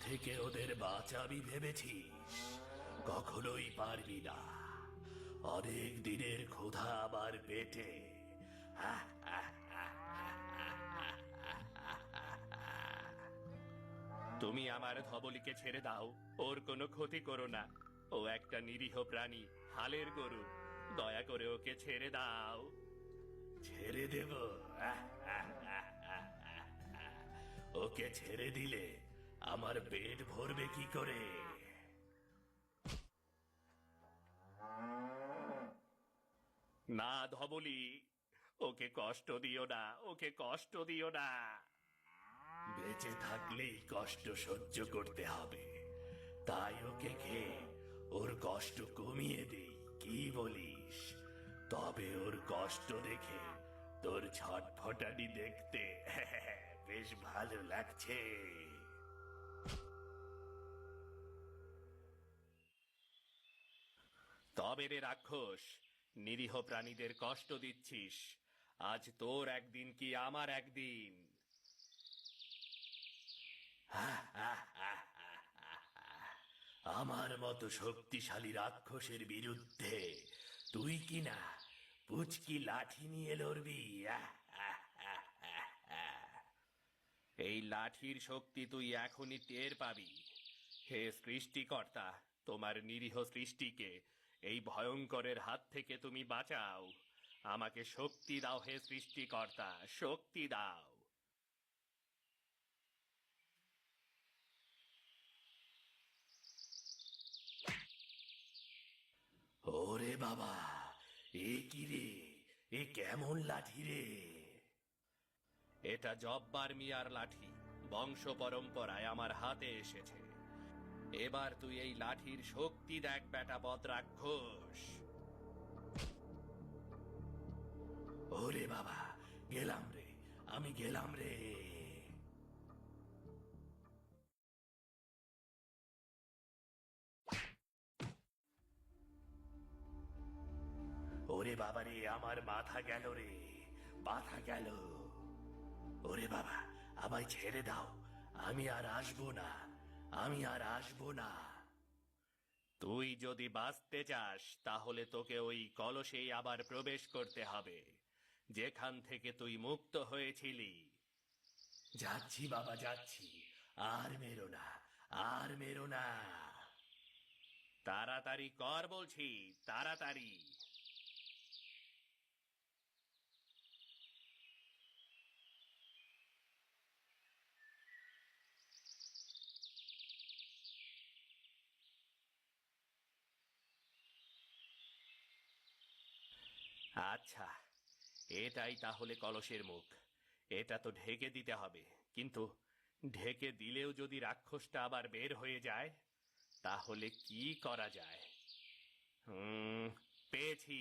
থেকে ওদের বাঁচাবি ভেবেছিস? কখনোই পারবি না। অনেক দিনের ক্ষুধা আবার পেটে। তুমি আমার ধবলিকে ছেড়ে দাও। ওর কোনো ক্ষতি করো না। ও একটা নিরীহ প্রাণী হালের গরু। দয়া করে ওকে ছেড়ে দাও। ছেড়ে দেব। ওকে ছেড়ে দিলে আমার পেট ভরবে কি করে? না ধবলি, ওকে কষ্ট দিও না, ওকে কষ্ট দিও না। বেঁচে থাকলেই কষ্ট সহ্য করতে হবে। তাই ওকে খেয়ে ওর কষ্ট কমিয়ে দেই, কি বলিস? তবে ওর কষ্ট দেখে তোর ছটফটানি দেখতে বেশ ভালো লাগছে। তবে রাক্ষস, নিরীহ প্রাণীদের কষ্ট দিচ্ছিস। আজ তোর একদিন কি আমার একদিন? আমার মতো শক্তিশালী রাক্ষসের বিরুদ্ধে তুই কি না পুচকি লাঠি নিয়ে লড়বি। এই লাঠির শক্তি তুই এখনই টের পাবি। হে সৃষ্টিকর্তা, তোমার নিরীহ সৃষ্টিকে এই ভয়ঙ্করের হাত থেকে তুমি বাঁচাও। আমাকে শক্তি দাও হে সৃষ্টিকর্তা শক্তি দাও। ওরে বাবা এ কি রে? এ কেমন লাঠি রে? এটা জব্বার মিয়ার লাঠি বংশ পরম্পরায় আমার হাতে এসেছে। এবার তুই এই লাঠির শক্তি দেখ, বেটা বদ রাক্ষস ওরে বাবা, গেলাম রে, আমি গেলাম রে। ওরে বাবা রে, আমার মাথা গেল রে, মাথা গেল। ওরে বাবা, আমায় ছেড়ে দাও, আমি আর আসব না। আমি আর আসব না। তুই যদি বাঁচতে চাস তাহলে তোকে ওই কলসেই আবার প্রবেশ করতে হবে। যেখান থেকে তুই মুক্ত হয়েছিলি। যাচ্ছি বাবা যাচ্ছি। আর মেরো না আর মেরো না। তাড়াতাড়ি কর বলছি তাড়াতাড়ি। আচ্ছা এটাই তাহলে কলসের মুখ। এটা তো ঢেকে দিতে হবে, কিন্তু ঢেকে দিলেও যদি রাক্ষসটা আবার বের হয়ে যায়, তাহলে কি করা যায়? হুম, পেয়েছি।